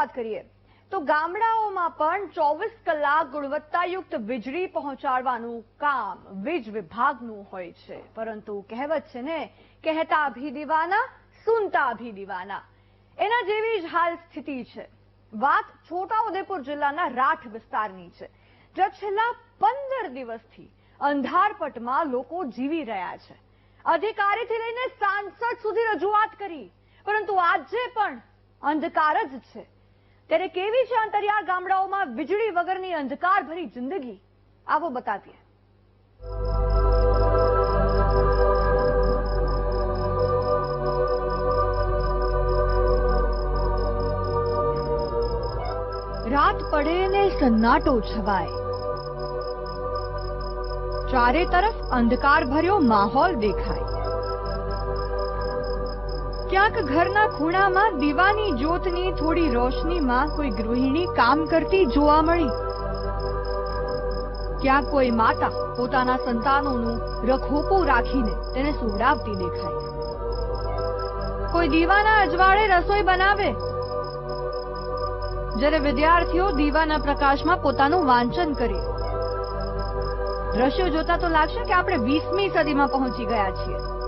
વાત કરીએ. તો ગામડાઓમાં પણ ચોવીસ કલાક ગુણવત્તાયુક્ત વીજળી પહોંચાડવાનું કામ વીજ વિભાગનું હોય છે. પરંતુ કહેવત છે ને, કહેતા ભી દીવાના, સુનતા ભી દીવાના. એના જેવી જ હાલ સ્થિતિ છે. વાત છોટાઉદેપુર જિલ્લાના રાઠ વિસ્તારની છે. જ્યાં છેલ્લા પંદર દિવસથી અંધારપટમાં લોકો જીવી રહ્યા છે. અધિકારીથી લઈને સાંસદ સુધી રજૂઆત કરી. પરંતુ આજે પણ અંધકાર જ છે. ત્યારે કેવી છે અંતરિયાળ ગામડાઓમાં વીજળી વગરની અંધકાર ભરી જિંદગી? આવો બતાવીએ. રાત પડે ને સન્નાટો છવાય. ચારે તરફ અંધકાર ભર્યો માહોલ દેખાય. ક્યાંક ઘરના ખૂણામાં દીવાની જ્યોતની થોડી રોશનીમાં કોઈ ગૃહિણી કામ કરતી જોવા મળી. ક્યાંક કોઈ માતા પોતાના સંતાનોનું રખોપો રાખીને તેને સુવડાવતી દેખાય. કોઈ દીવાના અજવાળે રસોઈ બનાવે. જ્યારે વિદ્યાર્થીઓ દીવાના પ્રકાશમાં પોતાનું વાંચન કરે. દ્રશ્યો જોતા તો લાગશે કે આપણે વીસમી સદીમાં પહોંચી ગયા છીએ.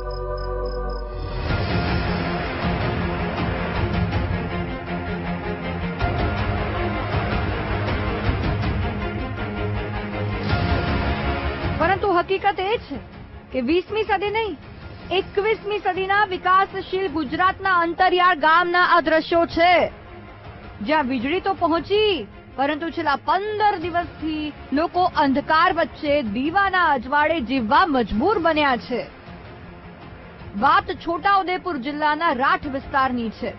હકીકત એ છે કે વીસમી સદી નહીં, એકવીસમી સદીના વિકાસશીલ ગુજરાતના અંતરિયાળ ગામના આ દ્રશ્યો છે. જ્યાં વીજળી તો પહોંચી, પરંતુ છેલ્લા પંદર દિવસથી લોકો અંધકાર વચ્ચે દીવાના અજવાળે જીવવા મજબૂર બન્યા છે. વાત છોટાઉદેપુર જિલ્લાના રાઠ વિસ્તારની છે.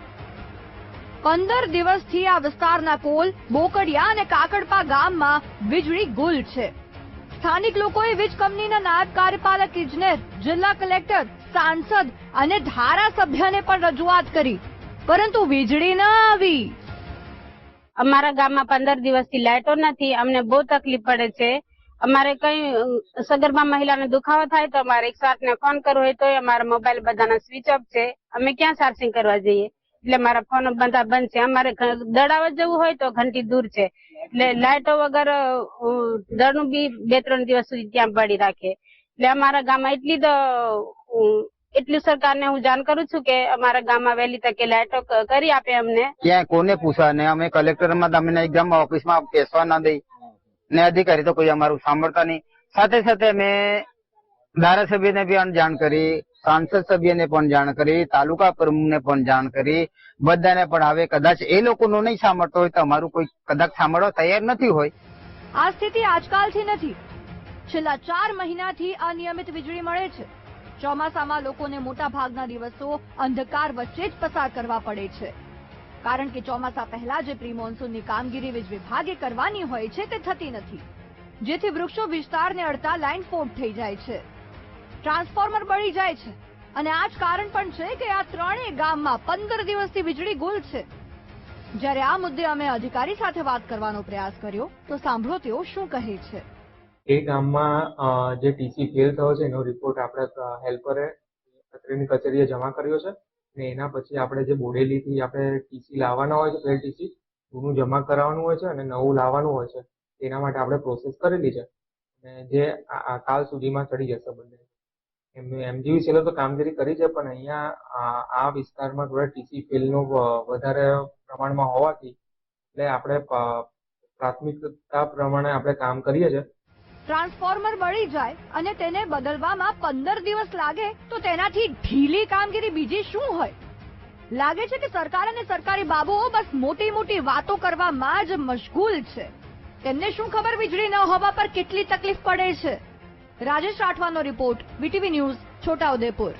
પંદર દિવસથી આ વિસ્તારના કોલ બોકડિયા અને કાકડપા ગામમાં વીજળી ગુલ છે. સ્થાનિક લોકોએ વીજ કંપનીના નાયબ કાર્યપાલક ઇજનેર, જિલ્લા કલેક્ટર, સાંસદ અને ધારાસભ્યને પણ રજૂઆત કરી. પરંતુ વીજળી ન આવી. અમારા ગામમાં પંદર દિવસથી લાઇટો નથી, અમને બહુ તકલીફ પડે છે. અમારે કઈ સગર્ભા મહિલાને દુખાવો થાય તો અમારે એકસો આઠ ફોન કરવો હોય તો અમારા મોબાઈલ બધાના સ્વિચ ઓફ છે. અમે ક્યાં ચાર્જિંગ કરવા જઈએ? એટલે મારા ફોન બધા, બંધ છે. અમારે દડાવવા જવું હોય તો ઘંટી દૂર છે. એટલે લાઇટો વગર દરનું બી બે ત્રણ દિવસ સુધી ત્યાં પડી રાખે. એટલે અમારા ગામમાં એટલી તો એટલી સરકારને હું જાણ કરું છું કે અમારા ગામમાં વહેલી તકે લાઇટો કરી આપે અમને. ક્યાં કોને પૂછવા? ને અમે કલેક્ટરમાં તમને એકદમ ઓફિસમાં બેસવા ના દઈ. ને અધિકારી તો કોઈ અમારું સાંભળતા નહીં. સાથે સાથે અમે ધારાસભ્યને બી જાણ કરી. સાંસદ સભ્યને પણ જાણ કરી, તાલુકા પ્રમુખને પણ જાણ કરી. બધાને પણ હવે કદાચ એ લોકોનું નહીં સાંભળતો હોય તો અમારું કોઈ કદાચ સાંભળવા તૈયાર નથી હોય. આ સ્થિતિ આજકાલથી નથી. છેલ્લા ચાર મહિનાથી અનિયમિત વીજળી મળે છે. ચોમાસામાં લોકોને મોટા ભાગના દિવસો અંધકાર વચ્ચે જ પસાર કરવા પડે છે. કારણ કે ચોમાસા પહેલા જે પ્રી મોન્સૂનની કામગીરી વીજ વિભાગે કરવાની હોય છે તે થતી નથી. જેથી વૃક્ષો વિસ્તારને અડતા લાઇન ફોડ થઈ જાય છે. ટ્રાન્સફોર્મર બળી જાય છે. અને આ જ કારણ પણ છે કે આ ત્રણેય ગામમાં પંદર દિવસથી વીજળી ગુલ છે. જ્યારે આ મુદ્દે અમે અધિકારી સાથે વાત કરવાનો પ્રયાસ કર્યો, તો સાંભળો તેઓ શું કહે છે. એ ગામમાં જે ટીસી ફેલ થયો છે, એનો રિપોર્ટ આપણે હેલ્પરે અત્રેની કચેરીએ જમા કર્યો છે. ને એના પછી આપણે જે બોડેલીથી આપણે ટીસી લાવવાના હોય છે ફેલ ટીસી જૂનું જમા કરાવવાનું હોય છે અને નવું લાવવાનું હોય છે. તેના માટે આપણે પ્રોસેસ કરેલી છે. અને જે આ- કાલ સુધીમાં ચડી જશે બંને. એમજીવી સેલો તો કામગીરી કરી છે, પણ અહીંયા આ- વિસ્તારમાં થોડા ટીસી ફિલનું વધારે પ્રમાણમાં હોવાથી એટલે આપણે પ્રાથમિકતા પ્રમાણે આપણે કામ કરીએ છીએ. ટ્રાન્સફોર્મર બળી જાય અને તેને બદલવામાં પંદર દિવસ લાગે, તો તેનાથી ઢીલી કામગીરી બીજી શું હોય? લાગે છે કે સરકાર અને સરકારી બાબુઓ બસ મોટી મોટી વાતો કરવામાં જ મશગુલ છે. તેમને શું ખબર વીજળી ન હોવા પર કેટલી તકલીફ પડે છે? રાજેશ રાઠવાનો રિપોર્ટ વીટીવી ન્યૂઝ છોટાઉદેપુર